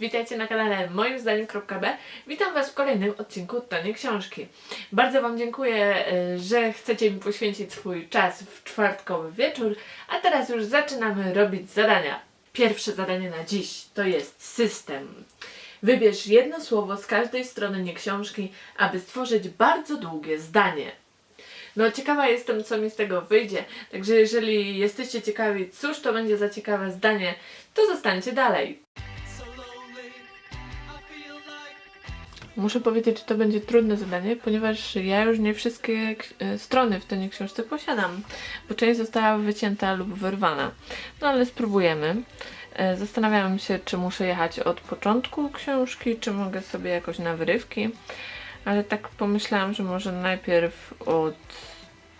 Witajcie na kanale moim zdaniem.b. Witam Was w kolejnym odcinku Tonie Książki. Bardzo Wam dziękuję, y, że chcecie mi poświęcić swój czas w czwartkowy wieczór, a teraz już zaczynamy robić zadania. Pierwsze zadanie na dziś to jest system. Wybierz jedno słowo z każdej strony nie książki, aby stworzyć bardzo długie zdanie. No, ciekawa jestem, co mi z tego wyjdzie. Także jeżeli jesteście ciekawi, cóż to będzie za ciekawe zdanie, to zostańcie dalej. Muszę powiedzieć, że to będzie trudne zadanie, ponieważ ja już nie wszystkie e, strony w tej książce posiadam, bo część została wycięta lub wyrwana. No ale spróbujemy. E, Zastanawiałam się, czy muszę jechać od początku książki, czy mogę sobie jakoś na wyrywki, ale tak pomyślałam, że może najpierw od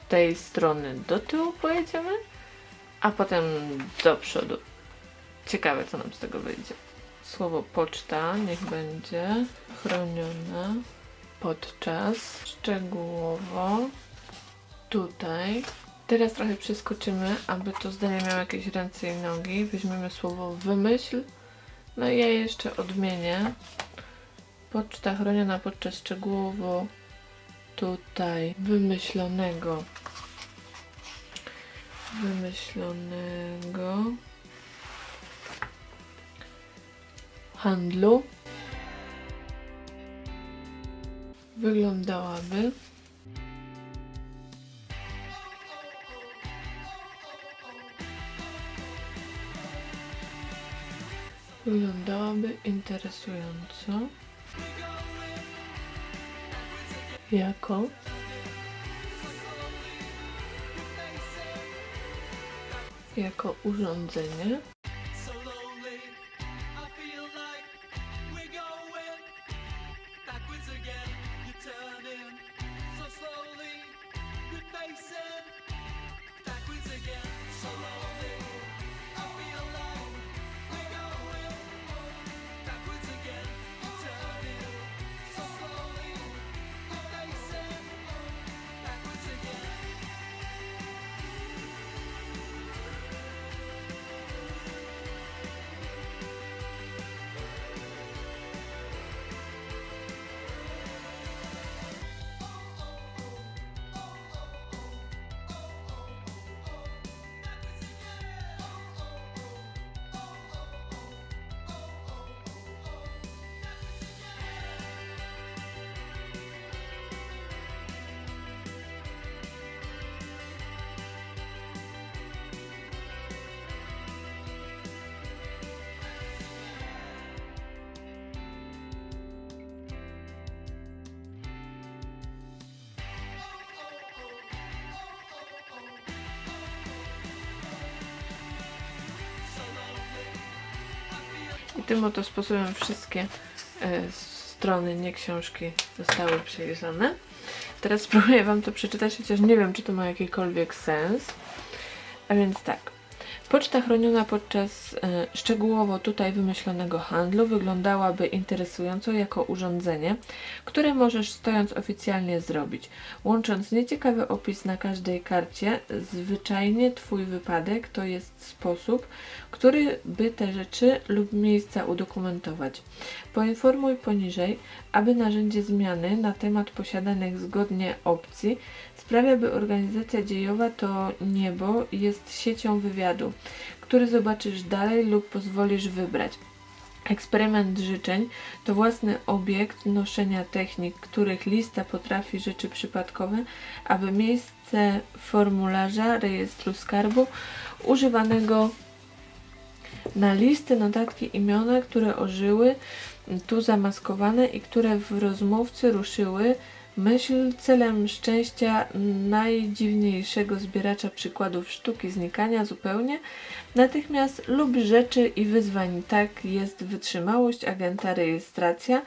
tej strony do tyłu pojedziemy, a potem do przodu. Ciekawe, co nam z tego wyjdzie. Słowo poczta niech będzie chroniona podczas szczegółowo tutaj. Teraz trochę przeskoczymy, aby to zdanie miało jakieś ręce i nogi. Weźmiemy słowo wymyśl. No i ja jeszcze odmienię. Poczta chroniona podczas szczegółowo tutaj wymyślonego wymyślonego handlu wyglądałaby wyglądałaby interesująco jako jako urządzenie tym oto sposobem wszystkie e, strony nie książki zostały przejrzane. Teraz spróbuję Wam to przeczytać, chociaż nie wiem, czy to ma jakikolwiek sens. A więc tak. Poczta chroniona podczas e, szczegółowo tutaj wymyślonego handlu wyglądałaby interesująco jako urządzenie, które możesz stojąc oficjalnie zrobić, łącząc nieciekawy opis na każdej karcie. Zwyczajnie Twój wypadek to jest sposób, który by te rzeczy lub miejsca udokumentować. Poinformuj poniżej, aby narzędzie zmiany na temat posiadanych zgodnie opcji sprawia, by organizacja dziejowa to niebo jest siecią wywiadu, który zobaczysz dalej lub pozwolisz wybrać. Eksperyment życzeń to własny obiekt noszenia technik, których lista potrafi rzeczy przypadkowe, aby miejsce formularza rejestru skarbu używanego na listy, notatki, imiona, które ożyły, tu zamaskowane i które w rozmówcy ruszyły myśl celem szczęścia najdziwniejszego zbieracza przykładów sztuki znikania zupełnie, natychmiast lub rzeczy i wyzwań. Tak jest wytrzymałość agenta rejestracja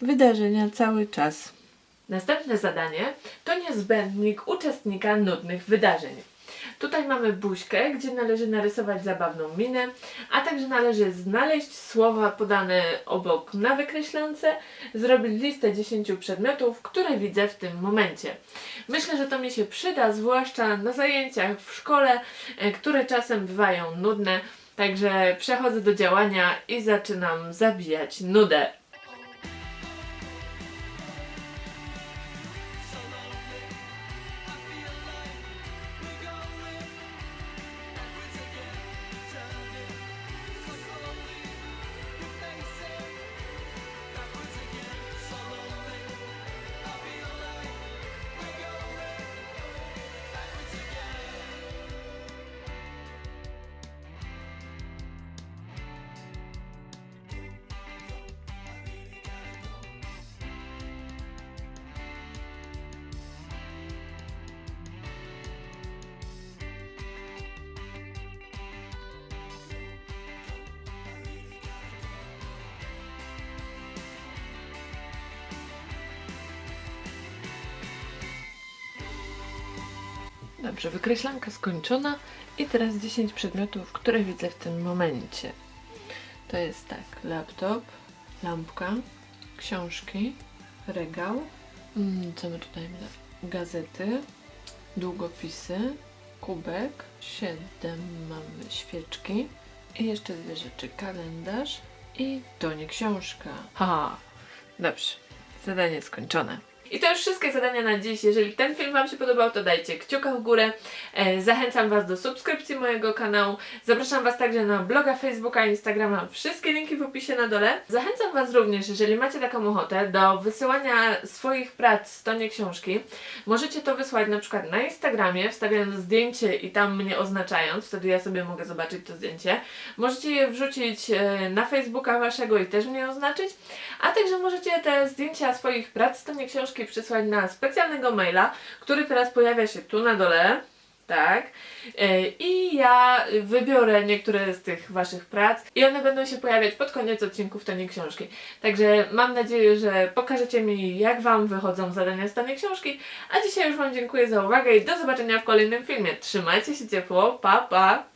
wydarzenia cały czas. Następne zadanie to niezbędnik uczestnika nudnych wydarzeń. Tutaj mamy buźkę, gdzie należy narysować zabawną minę, a także należy znaleźć słowa podane obok na wykreślance, zrobić listę 10 przedmiotów, które widzę w tym momencie. Myślę, że to mi się przyda, zwłaszcza na zajęciach w szkole, e, które czasem bywają nudne. Także przechodzę do działania i zaczynam zabijać nudę. Dobrze, wykreślanka skończona i teraz 10 przedmiotów, które widzę w tym momencie. To jest tak, laptop, lampka, książki, regał, mm, co my tutaj mamy? Gazety, długopisy, kubek, 7 mamy świeczki i jeszcze dwie rzeczy, kalendarz i to nie książka. Haha, dobrze, zadanie skończone. I to już wszystkie zadania na dziś. Jeżeli ten film Wam się podobał, to dajcie kciuka w górę. E, zachęcam Was do subskrypcji mojego kanału. Zapraszam Was także na bloga, Facebooka, Instagrama. Wszystkie linki w opisie na dole. Zachęcam Was również, jeżeli macie taką ochotę, do wysyłania swoich prac w stonie książki. Możecie to wysłać na przykład na Instagramie, wstawiając zdjęcie i tam mnie oznaczając. Wtedy ja sobie mogę zobaczyć to zdjęcie. Możecie je wrzucić e, na Facebooka Waszego i też mnie oznaczyć. A także możecie te zdjęcia swoich prac w stonie książki przysłać na specjalnego maila, który teraz pojawia się tu na dole. Tak. E, I ja wybiorę niektóre z tych Waszych prac i one będą się pojawiać pod koniec odcinków Tonie Książki. Także mam nadzieję, że pokażecie mi, jak Wam wychodzą zadania z Tonie Książki. A dzisiaj już Wam dziękuję za uwagę i do zobaczenia w kolejnym filmie. Trzymajcie się ciepło. Pa, pa!